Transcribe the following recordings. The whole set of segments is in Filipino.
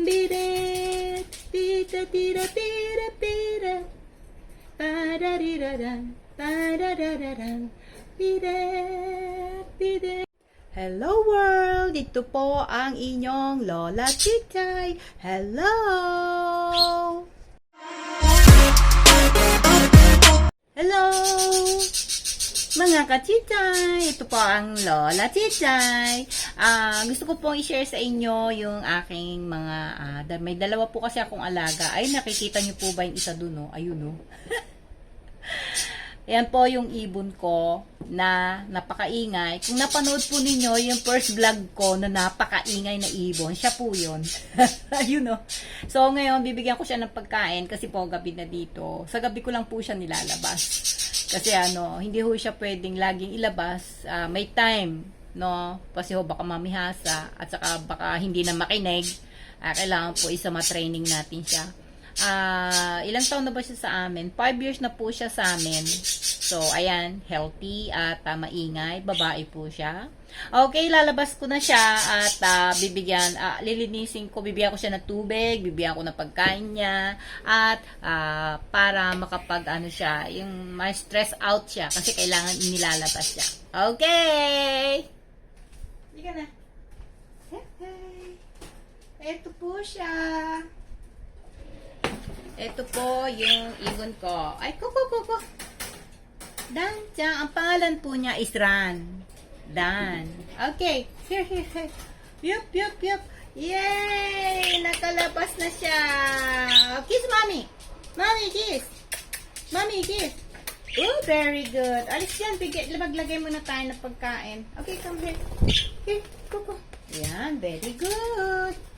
Bidet, tita, tira, tira, tira. Parariraran, pararararan. Bidet, bidet. Hello world! Dito po ang inyong Lola Chichay. Hello! Hello! Mga kachichay! Ito po ang Lola Chichay. Ah, gusto ko pong i-share sa inyo yung aking mga, da- may dalawa po kasi akong alaga. Ay, nakikita niyo po ba yung isa dun, no? Ayun, no? Ayan po yung ibon ko na napakaingay. Kung napanood po ninyo yung first vlog ko na napakaingay na ibon, siya po yun. Ayun no. So ngayon, bibigyan ko siya ng pagkain kasi po gabi na dito. Sa gabi ko lang po siya nilalabas. Kasi ano, hindi ho siya pwedeng laging ilabas. Ah, may time, no? Kasi ho baka mamihasa at saka baka hindi na makinig. Ah, kailangan po isa ma-training natin siya. Ah, ilang taon na ba siya sa amin? Five years na po siya sa amin. So, ayan, healthy at ah, maingay. Babae po siya. Okay, lalabas ko na siya at ah, bibigyan, ah, lilinisin ko, bibigyan ko siya ng tubig, bibigyan ko ng pagkain niya at ah, para makapag ano siya, yung may stress out siya kasi kailangan inilalabas siya. Okay! Hindi ka na. Hey, Ito po siya. Ito po yung ibon ko. Ay, kuko, kuko. Dan, dyan. Ang pangalan po niya is Ran. Dan. Okay. Here, here, here. Yup, yup, yup. Yay! Nakalabas na siya. Kiss, mommy. Mommy, kiss. Mommy, kiss. Oh, very good. Alis yan. Bigay, maglagay muna tayo ng pagkain. Okay, come here. Here, kuko. Yan, very good.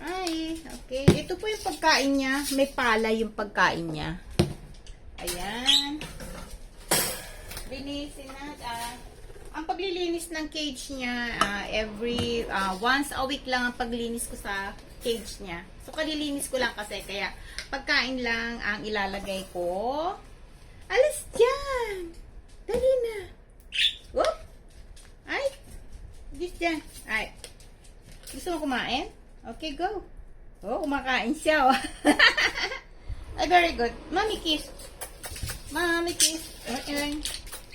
Ay, okay. Ito po yung pagkain niya. May pala yung pagkain niya. Ayan. Linisin na. ah, ang paglilinis ng cage niya, ah, every, ah, once a week lang ang paglinis ko sa cage niya. So, kalilinis ko lang kasi. Kaya, pagkain lang ang ilalagay ko. Alis dyan! Dali na. Whoop! Ay! Dis dyan. Ay. Gusto mo kumain? Okay, go. Oh, kumakain siya. Oh. Very good. Mommy kiss. Mommy kiss. Okay.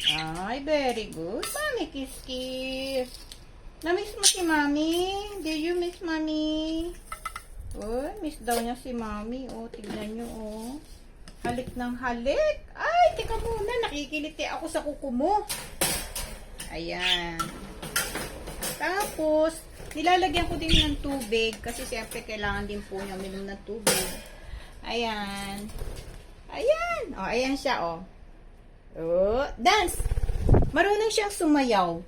Ay, very good. Mommy kiss, kiss. Na-miss mo si Mommy? Did you miss Mommy? Oh, miss daw niya si Mommy. Oh, tignan nyo, oh. Halik ng halik. Ay, teka muna. Nakikiliti ako sa kuko mo. Ayan. Tapos, nilalagyan ko din ng tubig kasi siyempre kailangan din po niya uminom ng tubig. Ayan. Ayan. O, oh, ayan siya, oh. Oh, dance! Marunong siyang sumayaw.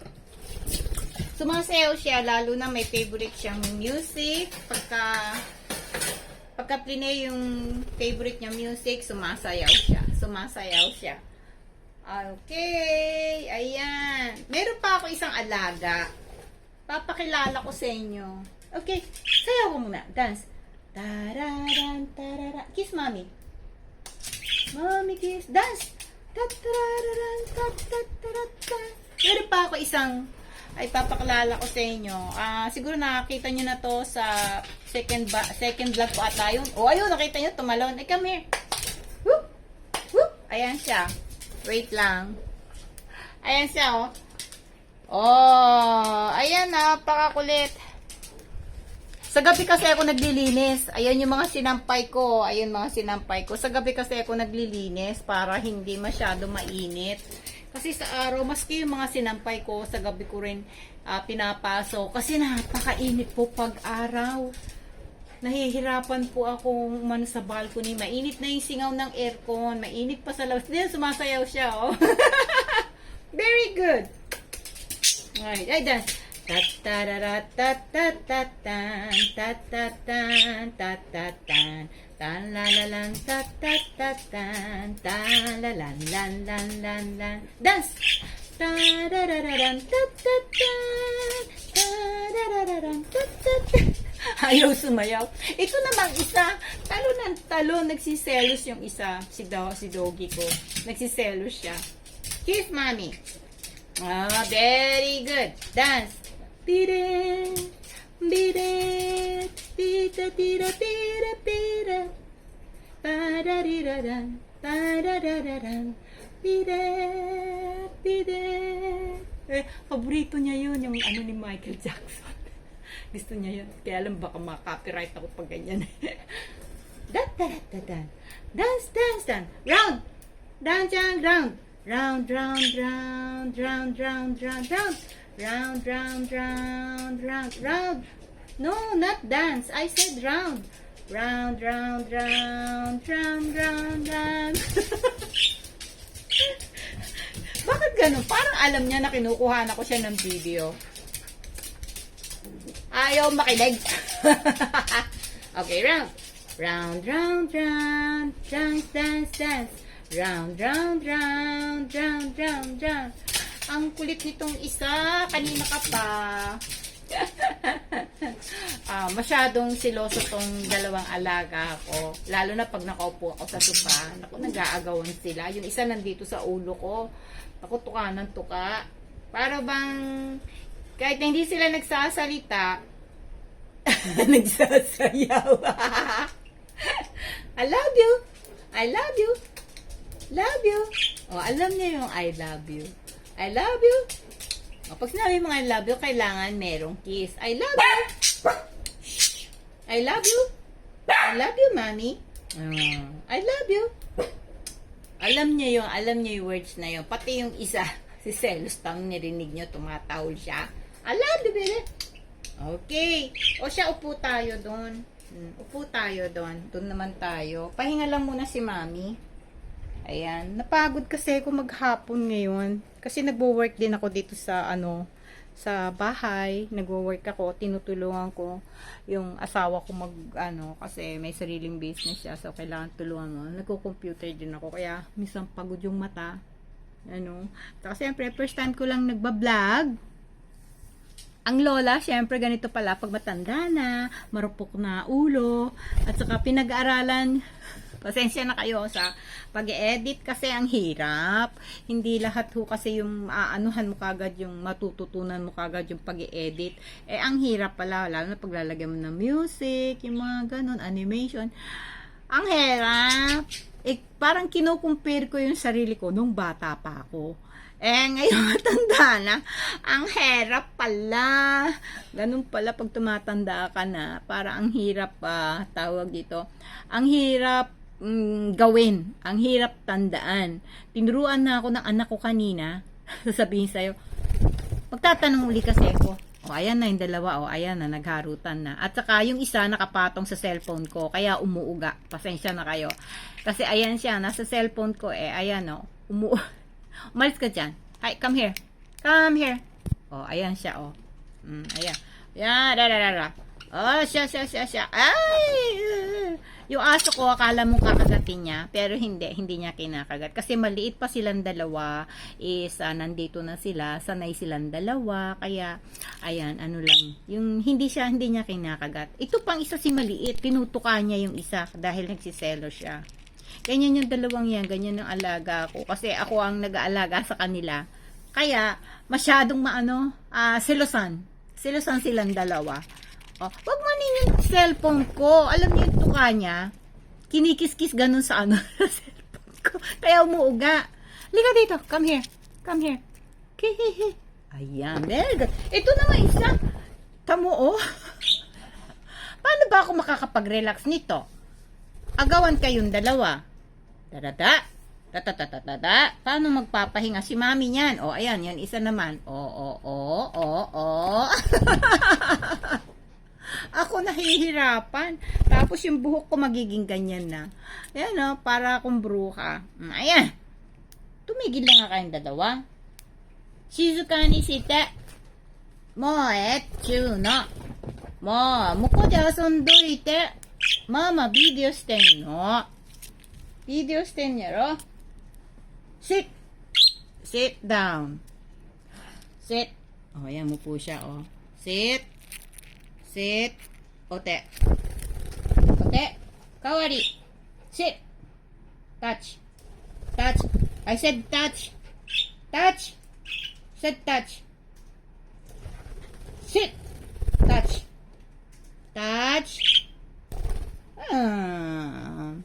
Sumasayaw siya, lalo na may favorite siyang music. Pagka, pagka plinay yung favorite niya music, sumasayaw siya. Sumasayaw siya. Okay, ayan. Meron pa ako isang alaga. Papakilala ko sa inyo. Okay, sayaw ko muna. Dance. Tararan, tarara. Kiss mommy. Mommy kiss. Dance. Tatararan, tatatararan. Meron pa ako isang ay papakilala ko sa inyo. Ah, siguro nakakita niyo na to sa second ba second vlog ko ata yun. Oh, ayun, nakita niyo tumalon. Ay, come here. Whoop. Whoop. Ayan siya. Wait lang. Ayan siya, oh. Oh, ayan, napakakulit. Sa gabi kasi ako naglilinis. Ayan yung mga sinampay ko. Ayan mga sinampay ko. Sa gabi kasi ako naglilinis para hindi masyado mainit. Kasi sa araw, maski yung mga sinampay ko, sa gabi ko rin ah, pinapasok. Kasi napakainit po pag araw. Nahihirapan po akong umano sa balcony. Mainit na yung singaw ng aircon. Mainit pa sa labas. Then, sumasayaw siya, oh. Very good. Alright, ay, dan. Tatararatatatan, tatatan, tatatan, talalalan, tatatan, talalan, lan, lan, lan, lan. Dance! Tararararan, tatatan, tararararan, tatatan. Ayaw sumayaw. Ito namang isa, talo ng talo, nagsiselos yung isa, si, do, si doggy ko. Nagsiselos siya. Kiss, mommy. Ah, very good. Dance. Bide, bide, bide. tira tira tira Parariraran, pararararan, pide, pide. Eh, paborito niya yun, yung ano ni Michael Jackson. Gusto niya yun. Kaya alam baka makaka-copyright ako pag ganyan. Dat, dat, dat, dat. Dance, dance, dance. Round. Dance, dance, round. Round, round, round, round, round, round, round. Round, round, round, round, round. No, not dance. I said round. Round, round, round, round, round, round. Bakit ganun? Parang alam niya na kinukuha na ko siya ng video. Ayaw makinig. okay, round. Round, round, round. Dance, dance, dance. Round, round, round, round, round, round. Ang kulit nitong isa. Kanina ka pa. Ah, masyadong siloso tong dalawang alaga ko. Lalo na pag nakaupo ako sa sofa. Naku, nag-aagawan sila. Yung isa nandito sa ulo ko. Ako, tuka ng tuka. Para bang, kahit hindi sila nagsasalita, nagsasayaw. I love you. I love you. Love you. Oh, alam niya yung I love you. I love you. O, pag sinabi mo I love you, kailangan merong kiss. I love you. I love you. I love you, mommy. Mm, I love you. Alam niya yung, alam niya yung words na yun. Pati yung isa, si Celos, tang nirinig niyo, tumatahol siya. I love you, baby. Okay. O siya, upo tayo doon. Hmm, upo tayo doon. Doon naman tayo. Pahinga lang muna si mami. Ayan. Napagod kasi ako maghapon ngayon. Kasi nagwo-work din ako dito sa ano sa bahay. Nagwo-work ako, tinutulungan ko yung asawa ko mag ano kasi may sariling business siya so kailangan tulungan mo. Nagko-computer din ako kaya minsan pagod yung mata. Ano? Kasi siyempre first time ko lang nagba-vlog. Ang lola, syempre ganito pala pag matanda na, marupok na ulo, at saka pinag-aaralan Pasensya na kayo sa pag-edit kasi ang hirap. Hindi lahat ho kasi yung aanuhan mo kagad yung matututunan mo kagad yung pag-edit. Eh, ang hirap pala, lalo na paglalagyan mo ng music, yung mga ganun, animation. Ang hirap. Eh, parang kinukumpare ko yung sarili ko nung bata pa ako. Eh, ngayon matanda na, ang hirap pala. Ganun pala pag tumatanda ka na, para ang hirap pa, tawag dito. Ang hirap mm, gawin. Ang hirap tandaan. Tinuruan na ako ng anak ko kanina. Sasabihin sa'yo, magtatanong uli kasi ako. O, ayan na yung dalawa. O, ayan na, nagharutan na. At saka, yung isa nakapatong sa cellphone ko. Kaya umuuga. Pasensya na kayo. Kasi, ayan siya. Nasa cellphone ko eh. Ayan o. Umu Umalis ka dyan. Hi, come here. Come here. O, ayan siya o. Mm, ayan. Yan, da, da, da, da. Oh, siya, siya, siya, siya. Ay! Yung aso ko, akala mo kakagatin niya, pero hindi, hindi niya kinakagat. Kasi maliit pa silang dalawa, is ah, nandito na sila, sanay silang dalawa, kaya, ayan, ano lang, yung hindi siya, hindi niya kinakagat. Ito pang isa si maliit, tinutuka niya yung isa dahil nagsiselo siya. Ganyan yung dalawang yan, ganyan yung alaga ko. Kasi ako ang nag-aalaga sa kanila. Kaya, masyadong maano, ah, selosan. Selosan silang dalawa. Oh, wag manin yung cellphone ko. Alam niyo yung tuka niya. Kinikis-kis ganun sa ano sa cellphone ko. Kaya umuuga. Liga dito. Come here. Come here. Kihihi. Ayan. Very. Ito naman isa. Tamo oh. Paano ba ako makakapag-relax nito? Agawan kayong dalawa. Dadada. Tatatatatata. Paano magpapahinga si mami niyan? O, ayan. Yan isa naman. O, o, o, o, o. Ako nahihirapan. Tapos yung buhok ko magiging ganyan na. Ayan o, oh, para akong bruka. Mm, ayan. Tumigil lang nga kayong dalawa. Shizuka ni sita. Mo etsu no. Mo, muko de asondoite. Mama, video shiten no. Video shiten yaro. Sit. Sit down. Sit. Oh, yan, mupo siya, oh. Sit. Sit. Ote. Ote. Kawari. Sit. Touch. Touch. I said touch. Touch. Said touch. Sit. Touch. Touch. Ah.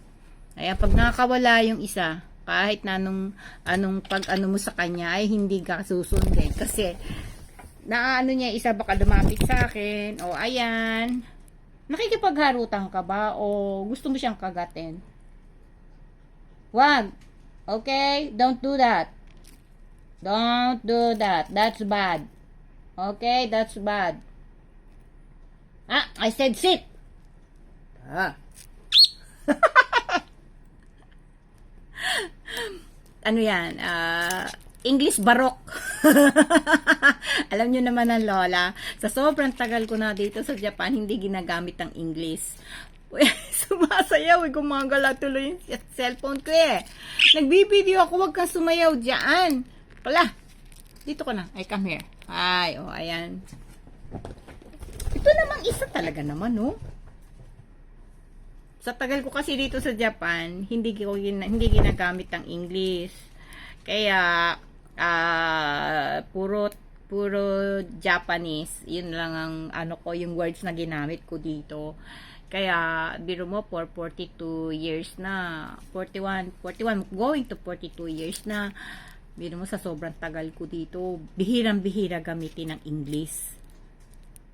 Kaya pag nakakawala yung isa, kahit na anong, anong pag ano mo sa kanya ay hindi ka susundin. Kasi, naano niya isa baka lumapit sa akin, o ayan, nakikipagharutan ka ba, o gusto mo siyang kagatin? Wag. Okay? Don't do that. Don't do that. That's bad. Okay? That's bad. Ah, I said sit. Ah. ano yan? Ah, English barok. Alam nyo naman ang lola, sa sobrang tagal ko na dito sa Japan, hindi ginagamit ang English. Sumasayaw, eh, gumagala tuloy yung cellphone ko eh. Nagbibideo ako, wag kang sumayaw dyan. Pala, dito ko na. Ay, come here. Ay, oh, ayan. Ito namang isa talaga naman, oh. Sa tagal ko kasi dito sa Japan, hindi ko hindi ginagamit ang English. Kaya ah puro puro Japanese, yun lang ang ano ko, yung words na ginamit ko dito. Kaya biro mo for 42 years na, 41, 41 going to 42 years na. Biro mo sa sobrang tagal ko dito, bihirang-bihira gamitin ng English.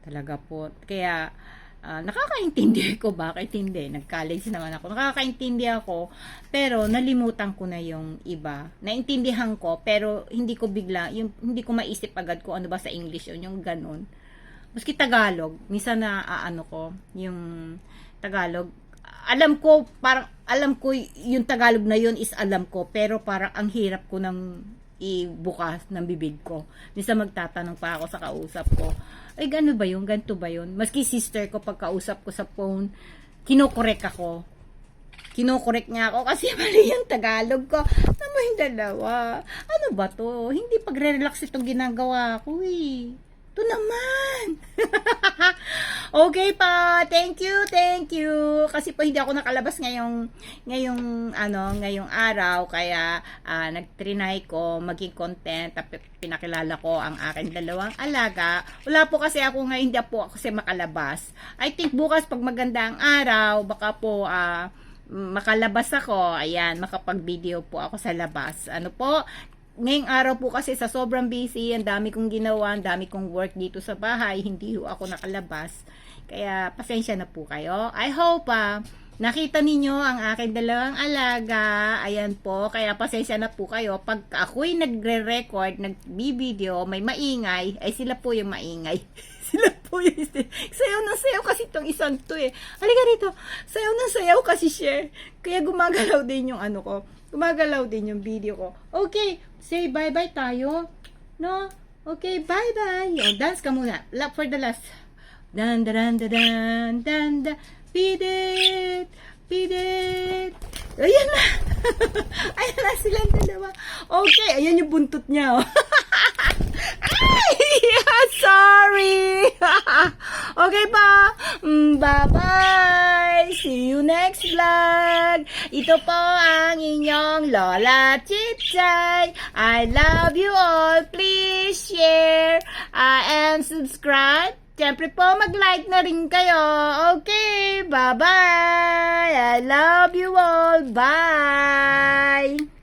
Talaga po. Kaya, ah, nakakaintindi ko bakit hindi. Nag-college naman ako. Nakakaintindi ako, pero nalimutan ko na yung iba. Naintindihan ko, pero hindi ko bigla, yung, hindi ko maisip agad kung ano ba sa English yun, yung ganun. Maski Tagalog, minsan na ah, ano ko, yung Tagalog, alam ko, parang, alam ko yung Tagalog na yun is alam ko, pero parang ang hirap ko ng ibukas ng bibig ko. Minsan magtatanong pa ako sa kausap ko, ay gano ba yun? Ganto ba yun? Maski sister ko pag kausap ko sa phone, kinokorek ako. Kinokorek niya ako kasi mali yung Tagalog ko. Ano yung dalawa? Ano ba to? Hindi pagre-relax itong ginagawa ko eh. Ito naman. Okay pa. Thank you, thank you. Kasi po hindi ako nakalabas ngayong ngayong ano, ngayong araw kaya ah, nagtrinay ko maging content tapos pinakilala ko ang aking dalawang alaga. Wala po kasi ako ngayon hindi po ako kasi makalabas. I think bukas pag maganda ang araw, baka po ah makalabas ako. Ayan, makapag-video po ako sa labas. Ano po, ngayong araw po kasi sa sobrang busy, ang dami kong ginawa, ang dami kong work dito sa bahay, hindi ho ako nakalabas. Kaya pasensya na po kayo. I hope ah, nakita ninyo ang aking dalawang alaga. Ayan po, kaya pasensya na po kayo. Pag ako'y nagre-record, nag-video, may maingay, ay sila po yung maingay. sila po yung sayaw ng sayaw kasi itong isang to eh. Halika rito, sayaw ng sayaw kasi siya. Kaya gumagalaw din yung ano ko. Gumagalaw din yung video ko. Okay, say bye-bye tayo. No? Okay, bye-bye. O, dance ka muna. La for the last. Dan, dan, dan, dan, dan, dan. Beat it. It. Ayan na. ayan na silang dalawa. Okay, ayan yung buntot niya. Oh. Ay, sorry. okay pa. Mm, Bye-bye. See you next vlog. Ito po ang inyong Lola Chichay. I love you all. Please share uh, and subscribe. Siyempre po, mag-like na rin kayo. Okay, bye-bye. I love you all. Bye.